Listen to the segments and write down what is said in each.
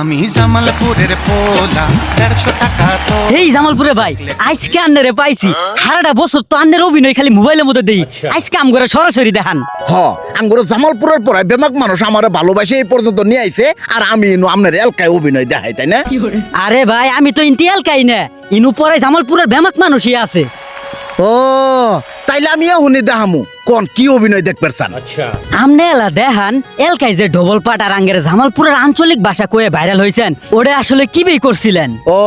আমি জামালপুরের পোলা দেড়শো টাকা তো এই জামালপুরে ভাই আজকে আন্নারে পাইছি। সারাটা বছর তো আন্নের অভিনয় খালি মোবাইলের মধ্যে দেই। আজকে আম করে সরাসরি দেখান। হ আঙ্গুর জামালপুরের পরে বেমাক মানুষ আমার ভালোবাসে এই পর্যন্ত নিয়ে আইছে আর আমি ইনু আপনার এলাকায় অভিনয় দেখাই তাই না? আরে ভাই আমি তো ইন্তিয়াল কাই না। ইনু পরে জামালপুরের বেমাক মানুষই আছে। ও তাইলে আমি এখনই দেখামু। কোন কি অভিনয় দেখবার চান আমনে এলা দেখান এলকাই যে ডবল পাট আর আঙ্গের জামালপুরের আঞ্চলিক ভাষা কয়ে ভাইরাল হয়েছেন ওটা আসলে কি বই করছিলেন? ও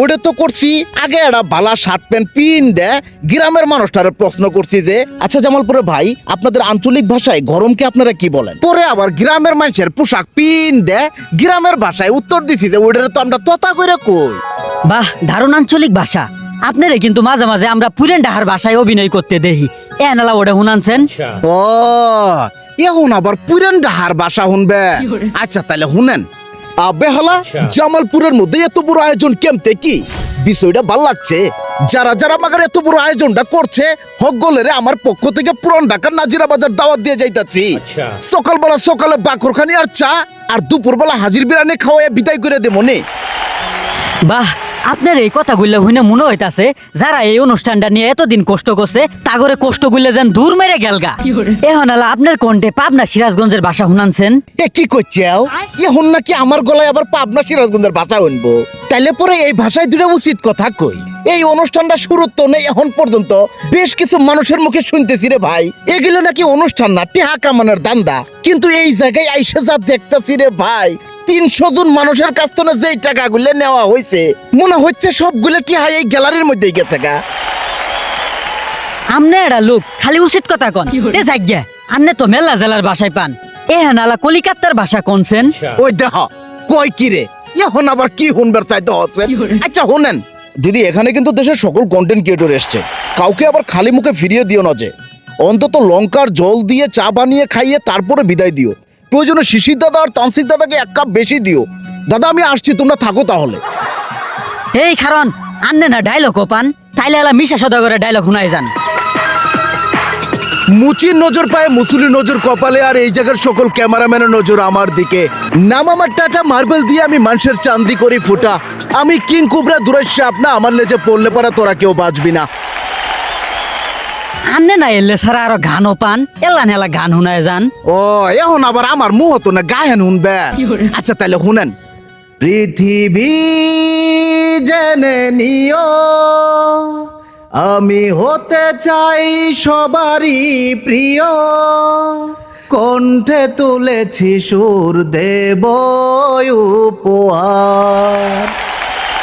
ওটা তো করছি। আগে একটা বালা শার্ট প্যান্ট পিন দে গ্রামের মানুষটারে প্রশ্ন করছি যে আচ্ছা জামালপুরে ভাই আপনাদের আঞ্চলিক ভাষায় গরমকে আপনারা কি বলেন? পরে আবার গ্রামের মানুষের পোশাক পিন দে গ্রামের ভাষায় উত্তর দিছি যে ওটারে তো আমরা তথা করে কই? বাহ দারুণ আঞ্চলিক ভাষা। আপনারে কিন্তু মাঝে মাঝে আমরা পুরেন ডাহার ভাষায় অভিনয় করতে দেখি। এ নালা ওটা শুনানছেন ও এখন আবার পুরান ডাহার বাসা শুনবে আচ্ছা তাহলে শুনেন বেহালা জামালপুরের মধ্যে এত বড় আয়োজন কেমতে কি? বিষয়টা ভালো লাগছে। যারা যারা আমাকে এত বড় আয়োজনটা করছে হকগলেরে আমার পক্ষ থেকে পুরান ঢাকার নাজিরা বাজার দাওয়াত দিয়ে যাইতাছি। সকালবেলা সকালে বাকরখানি আর চা আর দুপুরবেলা হাজির বিরানি খাওয়াই বিদায় করে দেবো নে বাহ আপনার এই কথাগুলো হইনে মনে হইতাছে যারা এই অনুষ্ঠানটা নিয়ে এতদিন কষ্ট করছে তাগরে কষ্ট গুলে যেন দূর মেরে গেলগা এখন আলা আপনার কণ্ঠে পাবনা সিরাজগঞ্জের ভাষা শুনানছেন? এ কি করছেও এখন নাকি আমার গলায় আবার পাবনা সিরাজগঞ্জের ভাষা শুনব? তাইলে পরে এই ভাষায় দুটো উচিত কথা কই। এই অনুষ্ঠানটা শুরু তো নেই এখন পর্যন্ত বেশ কিছু মানুষের মুখে শুনতেছি রে ভাই। এগুলো নাকি অনুষ্ঠান না টেহা কামানোর দান্দা কিন্তু এই জায়গায় আইসে যা দেখতেছি রে ভাই তিনশো জন মানুষের কাছ থেকে যেই টাকাগুলো নেওয়া হয়েছে মনে হচ্ছে সবগুলো টিহা এই গ্যালারির মধ্যেই গেছে গা। আমনে এটা লোক খালি উচিত কথা কন। এ জাগ্যা আমনে তো মেলা জেলার ভাষায় পান। এ হানালা কলিকাতার ভাষা কোনছেন? ওই দেহ কয় কি রে? এখন আবার কি শুনবার চাইতে হচ্ছে? আচ্ছা শুনেন। দিদি এখানে কিন্তু দেশের সকল কন্টেন্ট ক্রিয়েটর এসছে। কাউকে আবার খালি মুখে ফিরিয়ে দিও না যে। অন্তত লঙ্কার জল দিয়ে চা বানিয়ে খাইয়ে তারপরে বিদায় দিও। প্রয়োজনে শিশির দাদা আর তান্সিক দাদাকে এক কাপ বেশি দিও। দাদা আমি আসছি তোমরা থাকো তাহলে। এই কারণ আন্নে না ডায়লগ পান তাইলে এলা মিশা সদাগরের ডায়লগ শুনাই যান। মুচির নজর পায় মুসুলি নজর কপালে আর এই জায়গার সকল ক্যামেরাম্যানের নজর আমার দিকে। নাম আমার টাটা মার্বেল দিয়ে আমি মানুষের চান্দি করি ফুটা। আমি কিং কুবরা দূরের সাপ না আমার লেজে পড়লে পরা তোরা কেউ বাঁচবি না। আন্নে না এলে ছাড়া আরও গানও পান এলা নেলা গান শুনায় যান। ও এখন আবার আমার মুহ তো না গায়েন শুনবেন আচ্ছা তাহলে শুনেন। পৃথিবী জেনে নিও আমি হতে চাই সবারই প্রিয় কণ্ঠে তুলেছি সুর দেব উপহার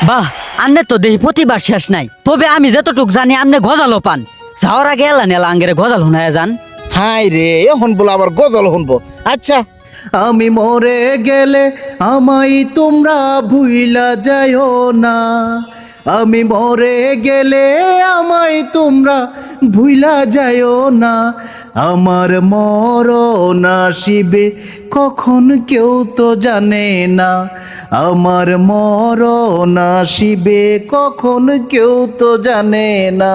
বাহ আন্নে তো দেহি প্রতিবার শেষ নাই। তবে আমি যতটুক জানি আমনে গজালো পান। যাওয়ার আগে এলা নেলা আঙ্গেরে গজাল শুনায় যান। হাই রে এখন বলে আবার গজল শুনব। আচ্ছা। আমি মরে গেলে আমাই তোমরা ভুইলা যাও না। আমি মরে গেলে আমাই তোমরা ভুইলা যাও না। আমার মরণ আসিবে কখন কেউ তো জানে না। আমার মরণ আসিবে কখন কেউ তো জানে না।